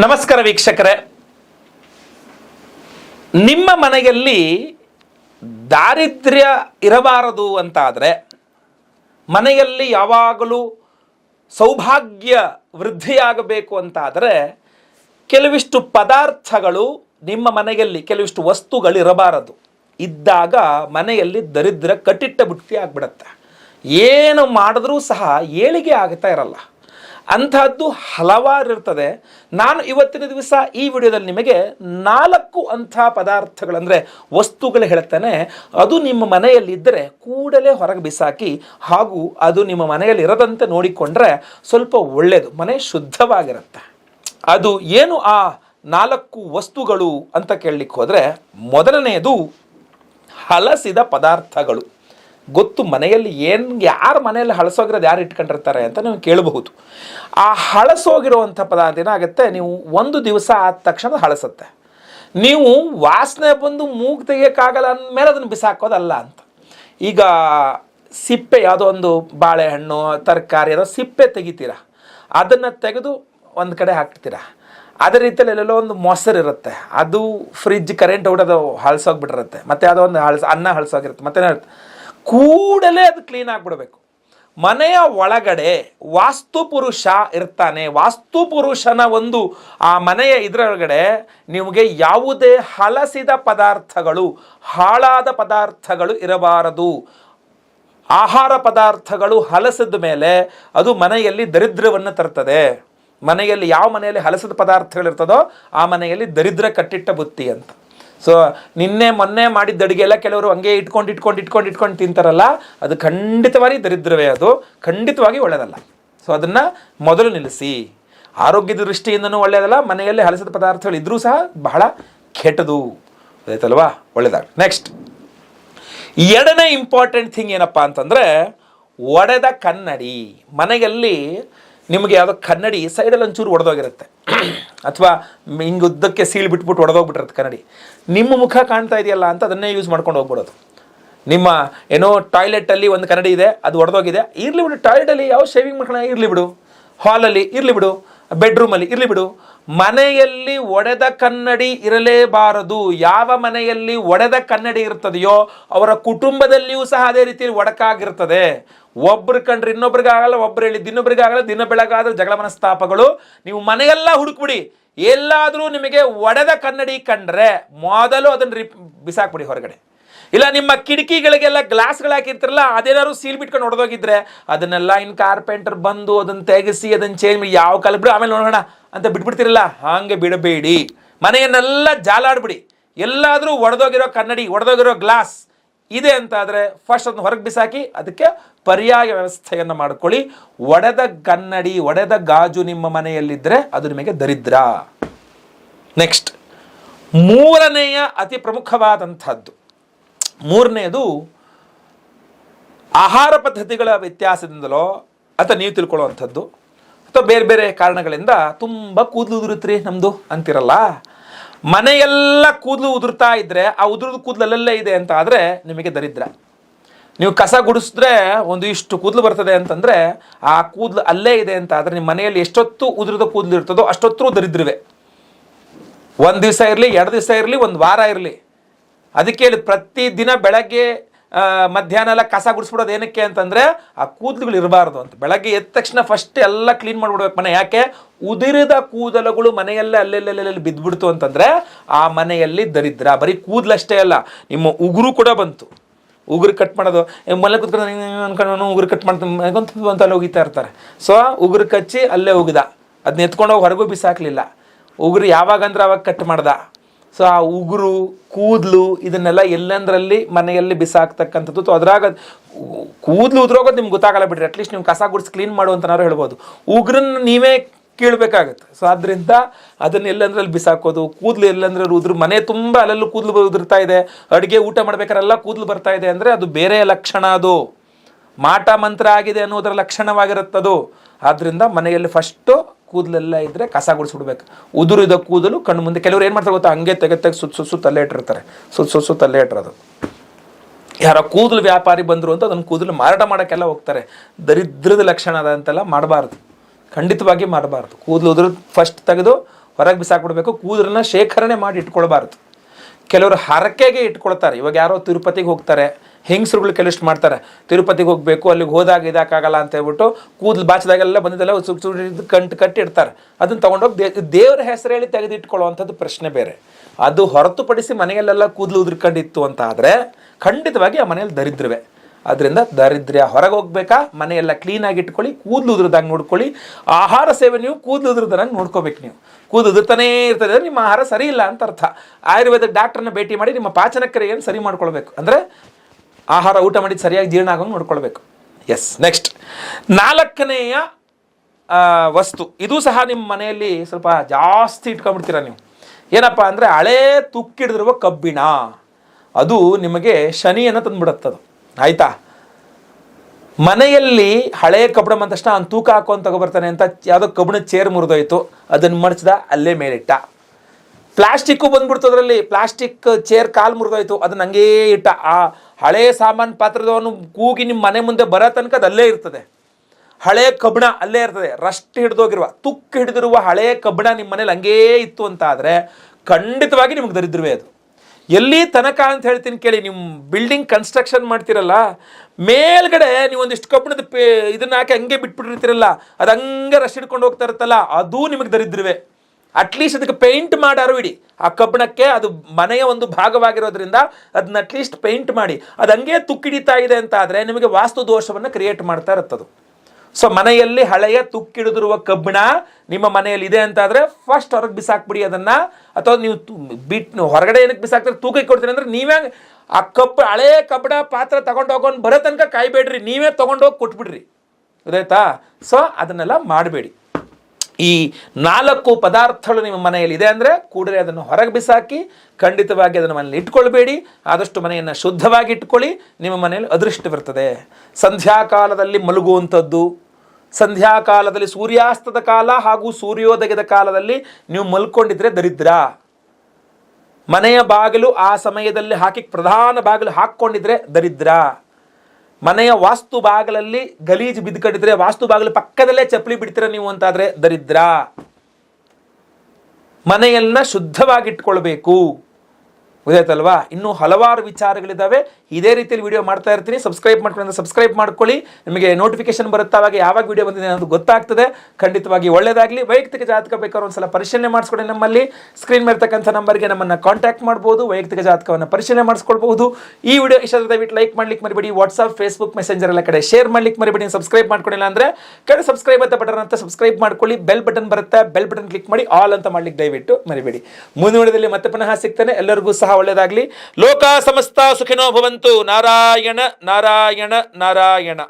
ನಮಸ್ಕಾರ ವೀಕ್ಷಕರೇ. ನಿಮ್ಮ ಮನೆಯಲ್ಲಿ ದಾರಿದ್ರ್ಯ ಇರಬಾರದು ಅಂತಾದರೆ ಮನೆಯಲ್ಲಿ ಯಾವಾಗಲೂ ಸೌಭಾಗ್ಯ ವೃದ್ಧಿಯಾಗಬೇಕು ಅಂತಾದರೆ ಕೆಲವಿಷ್ಟು ಪದಾರ್ಥಗಳು ನಿಮ್ಮ ಮನೆಯಲ್ಲಿ, ಕೆಲವಿಷ್ಟು ವಸ್ತುಗಳಿರಬಾರದು ಇದ್ದಾಗ ಮನೆಯಲ್ಲಿ ದರಿದ್ರ ಕಟ್ಟಿಟ್ಟ ಬುಟ್ಟಿ ಆಗ್ಬಿಡತ್ತೆ. ಏನು ಮಾಡಿದ್ರೂ ಸಹ ಏಳಿಗೆ ಆಗ್ತಾ ಇರಲ್ಲ. ಅಂಥದ್ದು ಹಲವಾರು ಇರ್ತದೆ ನಾನು ಇವತ್ತಿನ ದಿವಸ ಈ ವಿಡಿಯೋದಲ್ಲಿ ನಿಮಗೆ ನಾಲ್ಕು ಅಂಥ ಪದಾರ್ಥಗಳಂದರೆ ವಸ್ತುಗಳು ಹೇಳ್ತಾನೆ. ಅದು ನಿಮ್ಮ ಮನೆಯಲ್ಲಿದ್ದರೆ ಕೂಡಲೇ ಹೊರಗೆ ಬಿಸಾಕಿ ಹಾಗೂ ಅದು ನಿಮ್ಮ ಮನೆಯಲ್ಲಿ ಇರದಂತೆ ನೋಡಿಕೊಂಡ್ರೆ ಸ್ವಲ್ಪ ಒಳ್ಳೆಯದು, ಮನೆ ಶುದ್ಧವಾಗಿರುತ್ತೆ. ಅದು ಏನು ಆ ನಾಲ್ಕು ವಸ್ತುಗಳು ಅಂತ ಕೇಳಲಿಕ್ಕೆ ಹೋದರೆ ಮೊದಲನೆಯದು ಹಲಸಿದ ಪದಾರ್ಥಗಳು. ಗೊತ್ತು ಮನೆಯಲ್ಲಿ ಏನು ಯಾರು ಮನೆಯಲ್ಲಿ ಹಳಸೋಗಿರೋದು ಯಾರು ಇಟ್ಕೊಂಡಿರ್ತಾರೆ ಅಂತ ನೀವು ಕೇಳಬಹುದು. ಆ ಹಳಸೋಗಿರುವಂಥ ಪದಾರ್ಥ ಏನಾಗುತ್ತೆ, ನೀವು ಒಂದು ದಿವಸ ಆದ ತಕ್ಷಣ ಹಳಸುತ್ತೆ. ನೀವು ವಾಸನೆ ಬಂದು ಮೂಗು ತೆಗಿಯೋಕ್ಕಾಗಲ್ಲ ಅಂದಮೇಲೆ ಅದನ್ನು ಬಿಸಾಕೋದಲ್ಲ ಅಂತ. ಈಗ ಸಿಪ್ಪೆ ಯಾವುದೋ ಒಂದು ಬಾಳೆಹಣ್ಣು, ತರಕಾರಿ ಅದೋ ಸಿಪ್ಪೆ ತೆಗಿತೀರ, ಅದನ್ನು ತೆಗೆದು ಒಂದು ಕಡೆ ಹಾಕ್ತೀರಾ? ಅದೇ ರೀತಿಯಲ್ಲಿ ಎಲ್ಲೆಲ್ಲೋ ಒಂದು ಮೊಸರು ಇರುತ್ತೆ, ಅದು ಫ್ರಿಜ್ ಕರೆಂಟ್ ಹೊಡೆದು ಹಳಸೋಗ್ಬಿಟ್ಟಿರುತ್ತೆ, ಮತ್ತೆ ಯಾವುದೋ ಒಂದು ಹಳಸ, ಅನ್ನ ಹಳಸೋಗಿರುತ್ತೆ ಮತ್ತೆ ಕೂಡಲೇ ಅದು ಕ್ಲೀನ್ ಆಗಿಬಿಡಬೇಕು. ಮನೆಯ ಒಳಗಡೆ ವಾಸ್ತು ಪುರುಷ ಇರ್ತಾನೆ. ವಾಸ್ತು ಪುರುಷನ ಒಂದು ಆ ಮನೆಯ ಇದರೊಳಗಡೆ ನಿಮಗೆ ಯಾವುದೇ ಹಲಸಿದ ಪದಾರ್ಥಗಳು, ಹಾಳಾದ ಪದಾರ್ಥಗಳು ಇರಬಾರದು. ಆಹಾರ ಪದಾರ್ಥಗಳು ಹಲಸಿದ ಮೇಲೆ ಅದು ಮನೆಯಲ್ಲಿ ದರಿದ್ರವನ್ನು ತರ್ತದೆ. ಮನೆಯಲ್ಲಿ ಯಾವ ಮನೆಯಲ್ಲಿ ಹಲಸದ ಪದಾರ್ಥಗಳಿರ್ತದೋ ಆ ಮನೆಯಲ್ಲಿ ದರಿದ್ರ ಕಟ್ಟಿಟ್ಟ ಬುತ್ತಿ ಅಂತ. ಸೊ ನಿನ್ನೆ ಮೊನ್ನೆ ಮಾಡಿದ್ದ ಅಡುಗೆ ಎಲ್ಲ ಕೆಲವರು ಹಂಗೆ ಇಟ್ಕೊಂಡು ಇಟ್ಕೊಂಡು ಇಟ್ಕೊಂಡು ಇಟ್ಕೊಂಡು ತಿಂತಾರಲ್ಲ, ಅದು ಖಂಡಿತವಾಗಿ ದರಿದ್ರವೇ ಅದು, ಖಂಡಿತವಾಗಿ ಒಳ್ಳೆಯದಲ್ಲ ಸೊ ಅದನ್ನು ಮೊದಲು ನಿಲ್ಲಿಸಿ. ಆರೋಗ್ಯದ ದೃಷ್ಟಿಯಿಂದನೂ ಒಳ್ಳೆಯದಲ್ಲ ಮನೆಯಲ್ಲಿ ಹಲಸದ ಪದಾರ್ಥಗಳು ಇದ್ರೂ ಸಹ ಬಹಳ ಕೆಟ್ಟದು. ಆಯ್ತಲ್ವಾ? ಒಳ್ಳೆಯದಾಗ ನೆಕ್ಸ್ಟ್ ಎರಡನೇ ಇಂಪಾರ್ಟೆಂಟ್ ಥಿಂಗ್ ಏನಪ್ಪ ಅಂತಂದರೆ, ಒಡೆದ ಕನ್ನಡಿ. ಮನೆಯಲ್ಲಿ ನಿಮಗೆ ಯಾವುದೋ ಕನ್ನಡಿ ಸೈಡಲ್ಲಿ ಒಂಚೂರು ಒಡೆದೋಗಿರುತ್ತೆ. ಅಥವಾ ಹಿಂಗೆ ಉದ್ದಕ್ಕೆ ಸೀಲ್ ಬಿಟ್ಬಿಟ್ಟು ಒಡೆದೋಗ್ಬಿಟ್ಟಿರುತ್ತೆ ಕನ್ನಡಿ. ನಿಮ್ಮ ಮುಖ ಕಾಣ್ತಾ ಇದೆಯಲ್ಲ ಅಂತ ಅದನ್ನೇ ಯೂಸ್ ಮಾಡ್ಕೊಂಡು ಹೋಗ್ಬಿಡೋದು. ನಿಮ್ಮ ಏನೋ ಟಾಯ್ಲೆಟಲ್ಲಿ ಒಂದು ಕನ್ನಡಿ ಇದೆ, ಅದು ಒಡೆದೋಗಿದೆ. ಇರಲಿ ಬಿಡು ಟಾಯ್ಲೆಟಲ್ಲಿ ಯಾವ ಶೇವಿಂಗ್ ಮಾಡ್ಕೊಳ ಇರಲಿ ಬಿಡು. ಹಾಲಲ್ಲಿ ಇರಲಿ ಬಿಡು. ಬೆಡ್ರೂಮಲ್ಲಿ ಇರಲಿ ಬಿಡು. ಮನೆಯಲ್ಲಿ ಒಡೆದ ಕನ್ನಡಿ ಇರಲೇಬಾರದು. ಯಾವ ಮನೆಯಲ್ಲಿ ಒಡೆದ ಕನ್ನಡಿ ಇರ್ತದೆಯೋ ಅವರ ಕುಟುಂಬದಲ್ಲಿಯೂ ಸಹ ಅದೇ ರೀತಿಯಲ್ಲಿ ಒಡಕಾಗಿರ್ತದೆ ಒಬ್ರು ಕಂಡ್ರೆ ಇನ್ನೊಬ್ರಿಗಾಗಲ್ಲ, ಒಬ್ರು ಹೇಳಿದ್ದು ಇನ್ನೊಬ್ರಿಗಾಗಲ್ಲ, ದಿನ ಬೆಳಗಾದ್ರೆ ಜಗಳ ಮನಸ್ತಾಪಗಳು. ನೀವು ಮನೆಯೆಲ್ಲ ಹುಡುಕ್ಬಿಡಿ. ಎಲ್ಲಾದರೂ ನಿಮಗೆ ಒಡೆದ ಕನ್ನಡಿ ಕಂಡ್ರೆ ಮೊದಲು ಅದನ್ನು ರಿಪ್ ಬಿಸಾಕ್ಬಿಡಿ ಹೊರಗಡೆ. ಇಲ್ಲ, ನಿಮ್ಮ ಕಿಟಕಿಗಳಿಗೆಲ್ಲ ಗ್ಲಾಸ್ಗಳು ಹಾಕಿರ್ತಿರಲ್ಲ, ಅದೇನಾದ್ರು ಸೀಲ್ ಬಿಟ್ಕೊಂಡು ಹೊಡೆದೋಗಿದ್ರೆ, ಅದನ್ನೆಲ್ಲ ಇನ್ ಕಾರ್ಪೆಂಟರ್ ಬಂದು ಅದನ್ನು ತೆಗೆಸಿ ಅದನ್ನು ಚೇಂಜ್ ಯಾವ ಕಾಲ ಬಿಡು, ಆಮೇಲೆ ನೋಡೋಣ ಅಂತ ಬಿಟ್ಬಿಡ್ತಿರಲ್ಲ, ಹಾಗೆ ಬಿಡಬೇಡಿ. ಮನೆಯನ್ನೆಲ್ಲ ಜಾಲಾಡ್ಬಿಡಿ. ಎಲ್ಲಾದರೂ ಒಡೆದೋಗಿರೋ ಕನ್ನಡಿ, ಒಡೆದೋಗಿರೋ ಗ್ಲಾಸ್ ಇದೆ ಅಂತ ಆದರೆ ಫಸ್ಟ್ ಅದನ್ನ ಹೊರಗೆ ಬಿಸಾಕಿ, ಅದಕ್ಕೆ ಪರ್ಯಾಯ ವ್ಯವಸ್ಥೆಯನ್ನು ಮಾಡ್ಕೊಳ್ಳಿ. ಒಡೆದ ಕನ್ನಡಿ, ಒಡೆದ ಗಾಜು ನಿಮ್ಮ ಮನೆಯಲ್ಲಿದ್ದರೆ ಅದು ನಿಮಗೆ ದರಿದ್ರ. ನೆಕ್ಸ್ಟ್ ಮೂರನೆಯ ಅತಿ ಪ್ರಮುಖವಾದಂಥದ್ದು. ಮೂರನೆಯದು ಆಹಾರ ಪದ್ಧತಿಗಳ ವ್ಯತ್ಯಾಸದಿಂದಲೋ ಅಥವಾ ನೀವು ತಿಳ್ಕೊಳ್ಳುವಂಥದ್ದು, ಅಥವಾ ಬೇರೆ ಬೇರೆ ಕಾರಣಗಳಿಂದ ತುಂಬ ಕೂದಲು ಉದುರುತ್ರಿ ನಮ್ಮದು ಅಂತಿರಲ್ಲ. ಮನೆಯೆಲ್ಲ ಕೂದಲು ಉದುರ್ತಾ ಇದ್ದರೆ ಆ ಉದುರಿದ ಕೂದಲಲ್ಲೇ ಇದೆ ಅಂತ ಆದರೆ ನಿಮಗೆ ದರಿದ್ರ. ನೀವು ಕಸ ಗುಡಿಸಿದ್ರೆ ಒಂದು ಇಷ್ಟು ಕೂದಲು ಬರ್ತದೆ ಅಂತಂದರೆ, ಆ ಕೂದಲು ಅಲ್ಲೇ ಇದೆ ಅಂತ ಆದರೆ ನಿಮ್ಮ ಮನೆಯಲ್ಲಿ ಎಷ್ಟೊತ್ತು ಉದುರಿದ ಕೂದಲು ಇರ್ತದೋ ಅಷ್ಟೊತ್ತರೂ ದರಿದ್ರವೇ. ಒಂದು ದಿವಸ ಇರಲಿ, ಎರಡು ದಿವಸ ಇರಲಿ, ಒಂದು ವಾರ ಇರಲಿ. ಅದಕ್ಕೆ ಹೇಳಿ ಪ್ರತಿದಿನ ಬೆಳಗ್ಗೆ ಮಧ್ಯಾಹ್ನ ಎಲ್ಲ ಕಸ ಗುಡಿಸ್ಬಿಡೋದು ಏನಕ್ಕೆ ಅಂತಂದರೆ, ಆ ಕೂದಲುಗಳು ಇರಬಾರ್ದು ಅಂತ. ಬೆಳಗ್ಗೆ ಎದ್ದ ತಕ್ಷಣ ಫಸ್ಟ್ ಎಲ್ಲ ಕ್ಲೀನ್ ಮಾಡಿಬಿಡ್ಬೇಕು ಮನೆ. ಯಾಕೆ? ಉದುರಿದ ಕೂದಲುಗಳು ಮನೆಯಲ್ಲೇ ಅಲ್ಲೆಲ್ಲೆಲ್ಲೆಲ್ಲಿ ಬಿದ್ದುಬಿಡ್ತು ಅಂತಂದರೆ, ಆ ಮನೆಯಲ್ಲಿ ದರಿದ್ರ. ಬರೀ ಕೂದಲಷ್ಟೇ ಅಲ್ಲ, ನಿಮ್ಮ ಉಗುರು ಕೂಡ ಬಂತು. ಉಗುರು ಕಟ್ ಮಾಡೋದು. ಮನೆ ಕೂತ್ಕೊಂಡು ಅನ್ಕೊಂಡು ಉಗುರು ಕಟ್ ಮಾಡ್ತೀನಿ. ಅಂತ ಅಲ್ಲಿ ಹೋಗಿತಾ ಇರ್ತಾರೆ. ಸೊ ಉಗುರು ಕಚ್ಚಿ ಅಲ್ಲೇ ಹೋಗಿದ ಅದನ್ನ ಎತ್ಕೊಂಡು ಹೋಗಿ ಹೊರಗೂ ಬಿಸಾಕಲಿಲ್ಲ. ಉಗುರು ಯಾವಾಗ ಅಂದ್ರೆ ಅವಾಗ ಕಟ್ ಮಾಡ್ದ. ಸೊ ಆ ಉಗುರು, ಕೂದಲು ಇದನ್ನೆಲ್ಲ ಎಲ್ಲಂದ್ರಲ್ಲಿ ಮನೆಯಲ್ಲಿ ಬಿಸಾಕ್ತಕ್ಕಂಥದ್ದು. ಸೊ ಅದ್ರಾಗ ಕೂದಲು ಉದ್ರೋಗೋದು ನಿಮ್ಗೆ ಗೊತ್ತಾಗಲ್ಲ ಬಿಡ್ರಿ. ಅಟ್ಲೀಸ್ಟ್ ನೀವು ಕಸ ಗುಡಿಸಿ ಕ್ಲೀನ್ ಮಾಡು ಅಂತನಾರು ಹೇಳ್ಬೋದು. ಉಗುರನ್ನ ನೀವೇ ಕೀಳ್ಬೇಕಾಗತ್ತೆ. ಸೊ ಅದರಿಂದ ಅದನ್ನ ಎಲ್ಲಂದ್ರಲ್ಲಿ ಬಿಸಾಕೋದು, ಕೂದಲು ಎಲ್ಲಂದ್ರೆ ಉದ್ರ ಮನೆ ತುಂಬ ಅಲ್ಲೆಲ್ಲೂ ಕೂದಲು ಉದುರ್ತಾ ಇದೆ. ಅಡುಗೆ ಊಟ ಮಾಡ್ಬೇಕಾರೆಲ್ಲ ಕೂದಲು ಬರ್ತಾ ಇದೆ ಅಂದರೆ ಅದು ಬೇರೆ ಲಕ್ಷಣ ಅದು. ಮಾಟ ಮಂತ್ರ ಆಗಿದೆ ಅನ್ನೋದರ ಲಕ್ಷಣವಾಗಿರುತ್ತದು. ಆದ್ದರಿಂದ ಮನೆಯಲ್ಲಿ ಫಸ್ಟು ಕೂದಲೆಲ್ಲ ಇದ್ದರೆ ಕಸ ಗುಡಿಸ್ಬಿಡ್ಬೇಕು. ಉದುರಿದ ಕೂದಲು ಕಣ್ಣು ಮುಂದೆ ಕೆಲವರು ಏನು ಮಾಡ್ತಾರೆ ಗೊತ್ತಾ? ಹಂಗೆ ತೆಗೆ ತೆಗೆ ಸುತ್ತ ಸುತ್ತ ತಲೆ ಇಟ್ಟಿರ್ತಾರೆ. ಸುತ್ತ ಸುತ್ತ ತಲೆ ಇಟ್ಟಿರೋದು. ಯಾರೋ ಕೂದಲು ವ್ಯಾಪಾರಿ ಬಂದರು ಅಂತ ಅದನ್ನು ಕೂದಲು ಮಾರಾಟ ಮಾಡೋಕ್ಕೆಲ್ಲ ಹೋಗ್ತಾರೆ. ದರಿದ್ರದ ಲಕ್ಷಣ ಅದ ಅಂತೆಲ್ಲ ಮಾಡಬಾರ್ದು. ಖಂಡಿತವಾಗಿ ಮಾಡಬಾರ್ದು. ಕೂದಲು ಉದುರು ಫಸ್ಟ್ ತೆಗೆದು ಹೊರಗೆ ಬಿಸಾಕ್ಬಿಡ್ಬೇಕು. ಕೂದಲನ್ನ ಶೇಖರಣೆ ಮಾಡಿ ಇಟ್ಕೊಳ್ಬಾರ್ದು. ಕೆಲವರು ಹರಕೆಗೆ ಇಟ್ಕೊಳ್ತಾರೆ. ಇವಾಗ ಯಾರೋ ತಿರುಪತಿಗೆ ಹೋಗ್ತಾರೆ. ಹೆಂಗಸರುಗಳು ಕೆಲಸ ಮಾಡ್ತಾರೆ. ತಿರುಪತಿಗೆ ಹೋಗಬೇಕು, ಅಲ್ಲಿಗೆ ಹೋದಾಗ ಇದಾಕಾಗಲ್ಲ ಅಂತ ಹೇಳ್ಬಿಟ್ಟು ಕೂದಲು ಬಾಚದಾಗೆಲ್ಲ ಬಂದಿದ್ದೆಲ್ಲ ಸುಟ್ಟು ಕಂಟು ಕಟ್ಟಿ ಇಡ್ತಾರೆ ಅದನ್ನ ತೊಗೊಂಡೋಗಿ ದೇ, ದೇವರ ಹೆಸರು ಹೇಳಿ ತೆಗೆದಿಟ್ಕೊಳ್ಳುವಂಥದ್ದು ಪ್ರಶ್ನೆ ಬೇರೆ. ಅದು ಹೊರತುಪಡಿಸಿ ಮನೆಯಲ್ಲೆಲ್ಲ ಕೂದಲು ಉದುರ್ಕೊಂಡಿತ್ತು ಅಂತ ಆದರೆ ಖಂಡಿತವಾಗಿ ಆ ಮನೆಯಲ್ಲಿ ದರಿದ್ರವೇ. ಅದರಿಂದ ದಾರಿದ್ರ್ಯ ಹೊರಗೆ ಹೋಗ್ಬೇಕಾ, ಮನೆಯೆಲ್ಲ ಕ್ಲೀನಾಗಿ ಇಟ್ಕೊಳ್ಳಿ, ಕೂದಲು ಉದುರದಂಗೆ ನೋಡ್ಕೊಳ್ಳಿ. ಆಹಾರ ಸೇವೆ ನೀವು ಕೂದಲು ಉದುರದಂಗೆ ನೋಡ್ಕೋಬೇಕು ನೀವು. ಕೂದಲು ಉದುರ್ತಾನೇ ಇರ್ತದೆ, ನಿಮ್ಮ ಆಹಾರ ಸರಿ ಇಲ್ಲ ಅಂತ ಅರ್ಥ. ಆಯುರ್ವೇದ ಡಾಕ್ಟರ್ನ ಭೇಟಿ ಮಾಡಿ ನಿಮ್ಮ ಪಾಚನಕ್ರಿಯೆಯನ್ನು ಸರಿ ಮಾಡ್ಕೊಳ್ಬೇಕು. ಅಂದರೆ ಆಹಾರ ಊಟ ಮಾಡಿದ ಸರಿಯಾಗಿ ಜೀರ್ಣ ಆಗೋಂಗೆ ನೋಡ್ಕೊಳ್ಬೇಕು. ಎಸ್ ನೆಕ್ಸ್ಟ್ ನಾಲ್ಕನೆಯ ವಸ್ತು. ಇದು ಸಹ ನಿಮ್ಮ ಮನೆಯಲ್ಲಿ ಸ್ವಲ್ಪ ಜಾಸ್ತಿ ಇಟ್ಕೊಂಡ್ಬಿಡ್ತೀರ ನೀವು. ಏನಪ್ಪ ಅಂದರೆ ಹಳೇ ತುಕ್ಕಿಡಿದಿರುವ ಕಬ್ಬಿಣ. ಅದು ನಿಮಗೆ ಶನಿಯನ್ನು ತಂದುಬಿಡುತ್ತದು ಆಯಿತಾ? ಮನೆಯಲ್ಲಿ ಹಳೆ ಕಬ್ಬಿಣ ಬಂದ ತಕ್ಷಣ ಅವ್ನು ತೂಕ ಹಾಕೊಂಡು ತಗೊಬರ್ತಾನೆ ಅಂತ ಯಾವುದೋ ಕಬ್ಬಿಣದ ಚೇರ್ ಮುರಿದೋಯ್ತು. ಅದನ್ನು ಮಡಚಿದ ಅಲ್ಲೇ ಮೇಲಿಟ್ಟ. ಪ್ಲಾಸ್ಟಿಕ್ಕು ಬಂದ್ಬಿಡ್ತು ಅದರಲ್ಲಿ. ಪ್ಲಾಸ್ಟಿಕ್ ಚೇರ್ ಕಾಲು ಮುರಿದೋಯ್ತು. ಅದನ್ನ ಹಂಗೇ ಇಟ್ಟ. ಆ ಹಳೆ ಸಾಮಾನು ಪಾತ್ರದವನು ಕೂಗಿ ನಿಮ್ಮ ಮನೆ ಮುಂದೆ ಬರೋ ತನಕ ಅದು ಅಲ್ಲೇ ಇರ್ತದೆ. ಹಳೆ ಕಬ್ಬಣ ಅಲ್ಲೇ ಇರ್ತದೆ. ರಸ್ಟ್ ಹಿಡಿದೋಗಿರುವ, ತುಕ್ಕು ಹಿಡಿದಿರುವ ಹಳೆ ಕಬ್ಬಣ ನಿಮ್ಮ ಮನೇಲಿ ಹಂಗೇ ಇತ್ತು ಅಂತ ಆದರೆ ಖಂಡಿತವಾಗಿ ನಿಮ್ಗೆ ದರಿದ್ರವೇ ಅದು. ಎಲ್ಲಿ ತನಕ ಅಂತ ಹೇಳ್ತೀನಿ ಕೇಳಿ ನಿಮ್ಮ ಬಿಲ್ಡಿಂಗ್ ಕನ್ಸ್ಟ್ರಕ್ಷನ್ ಮಾಡ್ತಿರಲ್ಲ, ಮೇಲ್ಗಡೆ ನೀವು ಒಂದಿಷ್ಟು ಕಬ್ಬಿಣದ ಪೇ ಇದನ್ನ ಹಾಕಿ ಹಂಗೆ ಬಿಟ್ಬಿಟ್ಟಿರ್ತೀರಲ್ಲ, ಅದು ಹಂಗೆ ರಶ್ ಹಿಡ್ಕೊಂಡು ಹೋಗ್ತಾ ಇರುತ್ತಲ್ಲ, ಅದು ನಿಮಗೆ ದರಿದ್ರವೇ. ಅಟ್ಲೀಸ್ಟ್ ಅದಕ್ಕೆ ಪೇಂಟ್ ಮಾಡಾರು ಇಡಿ. ಆ ಕಬ್ಬಣಕ್ಕೆ ಅದು ಮನೆಯ ಒಂದು ಭಾಗವಾಗಿರೋದ್ರಿಂದ ಅದನ್ನ ಅಟ್ಲೀಸ್ಟ್ ಪೇಂಟ್ ಮಾಡಿ. ಅದು ಹಂಗೆ ತುಕ್ಕಿಡಿತಾ ಇದೆ ಅಂತ ಆದರೆ ನಿಮಗೆ ವಾಸ್ತು ದೋಷವನ್ನು ಕ್ರಿಯೇಟ್ ಮಾಡ್ತಾ ಇರುತ್ತದು. ಸೊ ಮನೆಯಲ್ಲಿ ಹಳೆಯ ತುಕ್ಕಿಡಿದಿರುವ ಕಬ್ಬಿಣ ನಿಮ್ಮ ಮನೆಯಲ್ಲಿ ಇದೆ ಅಂತ ಆದರೆ ಫಸ್ಟ್ ಹೊರಗೆ ಬಿಸಾಕ್ಬಿಡಿ ಅದನ್ನ. ಅಥವಾ ನೀವು ಬಿಟ್ ಹೊರಗಡೆ ಏನಕ್ಕೆ ಬಿಸಾಕ್ತಾರೆ? ತೂಕ ಕೊಡ್ತೀನಿ ಅಂದ್ರೆ ನೀವೇ ಆ ಕಬ್ಬ, ಹಳೆ ಕಬ್ಬಣ ಪಾತ್ರ ತಗೊಂಡು ಹೋಗೋನ್ ಬರೋ ತನಕ ಕಾಯ್ಬೇಡ್ರಿ. ನೀವೇ ತಗೊಂಡೋಗಿ ಕೊಟ್ಬಿಡ್ರಿ. ಅದಾಯ್ತಾ ಸೊ ಅದನ್ನೆಲ್ಲ ಮಾಡಬೇಡಿ. ಈ ನಾಲ್ಕು ಪದಾರ್ಥಗಳು ನಿಮ್ಮ ಮನೆಯಲ್ಲಿ ಇದೆ ಅಂದರೆ ಕೂಡಲೇ ಅದನ್ನು ಹೊರಗೆ ಬಿಸಾಕಿ ಖಂಡಿತವಾಗಿ ಅದನ್ನು ಮನೇಲಿ ಇಟ್ಕೊಳ್ಬೇಡಿ. ಆದಷ್ಟು ಮನೆಯನ್ನು ಶುದ್ಧವಾಗಿ ಇಟ್ಕೊಳ್ಳಿ. ನಿಮ್ಮ ಮನೆಯಲ್ಲಿ ಅದೃಷ್ಟವಿರ್ತದೆ ಸಂಧ್ಯಾಕಾಲದಲ್ಲಿ ಮಲಗುವಂಥದ್ದು, ಸಂಧ್ಯಾಕಾಲದಲ್ಲಿ ಸೂರ್ಯಾಸ್ತದ ಕಾಲ ಹಾಗೂ ಸೂರ್ಯೋದಯದ ಕಾಲದಲ್ಲಿ ನೀವು ಮಲ್ಕೊಂಡಿದ್ರೆ ದರಿದ್ರ. ಮನೆಯ ಬಾಗಿಲು ಆ ಸಮಯದಲ್ಲಿ ಹಾಕಿ ಪ್ರಧಾನ ಬಾಗಿಲು ಹಾಕ್ಕೊಂಡಿದ್ರೆ ದರಿದ್ರ. ಮನೆಯ ವಾಸ್ತು ಬಾಗಿಲಲ್ಲಿ ಗಲೀಜು ಬಿದ್ದುಕೊಂಡಿದ್ರೆ ವಾಸ್ತು ಬಾಗಿಲು ಪಕ್ಕದಲ್ಲೇ ಚಪ್ಪಲಿ ಬಿಡ್ತೀರ ನೀವು ಅಂತಾದ್ರೆ ದರಿದ್ರ. ಮನೆಯನ್ನ ಶುದ್ಧವಾಗಿಟ್ಕೊಳ್ಬೇಕು. ಗೊತ್ತಾಯ್ತಲ್ವಾ ಇನ್ನೂ ಹಲವಾರು ವಿಚಾರಗಳಿದ್ದಾವೆ ಇದೇ ರೀತಿಯಲ್ಲಿ ವಿಡಿಯೋ ಮಾಡ್ತಾ ಇರ್ತೀನಿ. ಸಬ್ಸ್ಕ್ರೈಬ್ ಮಾಡ್ಕೊಂಡು ಸಬ್ಸ್ಕ್ರೈಬ್ ಮಾಡ್ಕೊಳ್ಳಿ. ನಿಮಗೆ ನೋಟಿಫಿಕೇಶನ್ ಬರುತ್ತೆ ಅವಾಗ ಯಾವಾಗ ವಿಡಿಯೋ ಬಂದಿದೆ ಅನ್ನೋದು ಗೊತ್ತಾಗ್ತದೆ. ಖಂಡಿತವಾಗಿ ಒಳ್ಳೆಯದಾಗಲಿ ವೈಯಕ್ತಿಕ ಜಾತಕ ಬೇಕಾದ್ರೆ ಒಂದ್ಸಲ ಪರಿಶೀಲನೆ ಮಾಡಿಸ್ಕೊಳ್ಳಿ ನಮ್ಮಲ್ಲಿ. ಸ್ಕ್ರೀನ್ ಮೇಲ್ತಕ್ಕಂಥ ನಂಬರ್ಗೆ ನಮ್ಮನ್ನು ಕಾಂಟ್ಯಾಕ್ಟ್ ಮಾಡ್ಬೋದು. ವೈಯಕ್ತಿಕ ಜಾತಕವನ್ನು ಪರಿಶೀಲನೆ ಮಾಡಿಸ್ಕೊಳ್ಬಹುದು. ಈ ವಿಡಿಯೋ ಇಷ್ಟ ದಯವಿಟ್ಟು ಲೈಕ್ ಮಾಡ್ಲಿಕ್ಕೆ ಮರಿಬೇಡಿ. ವಾಟ್ಸ್ಆಪ್ ಫೇಸ್ಬುಕ್ ಮೆಸೆಂಜರ್ ಎಲ್ಲ ಕಡೆ ಶೇರ್ ಮಾಡ್ಲಿಕ್ಕೆ ಮರಿಬೇಡಿ. ಸಬ್ಸ್ಕ್ರೈಬ್ ಮಾಡ್ಕೊಂಡಿಲ್ಲ ಅಂದರೆ ಕಡೆ ಸಬ್ಸ್ಕ್ರೈಬ್ ಅಂತ ಬಟನ್ ಅಂತ ಸಬ್ಸ್ಕ್ರೈಬ್ ಮಾಡ್ಕೊಳ್ಳಿ. ಬೆಲ್ ಬಟನ್ ಬರುತ್ತೆ. ಬೆಲ್ ಬಟನ್ ಕ್ಲಿಕ್ ಮಾಡಿ ಆಲ್ ಅಂತ ಮಾಡ್ಲಿಕ್ಕೆ ದಯವಿಟ್ಟು ಮರಿಬೇಡಿ. ಮುಂದಿನ ವಿಡಿಯೋದಲ್ಲಿ ಮತ್ತೆ ಪುನಃ ಸಿಗ್ತಾನೆ. ಎಲ್ಲರಿಗೂ ಸಹ ಒಳ್ಳೆಯದಾಗಲಿ ಲೋಕ ಸಮಸ್ತ ಸುಖಿನೋ ಭವಂತು. ನಾರಾಯಣ ನಾರಾಯಣ ನಾರಾಯಣ.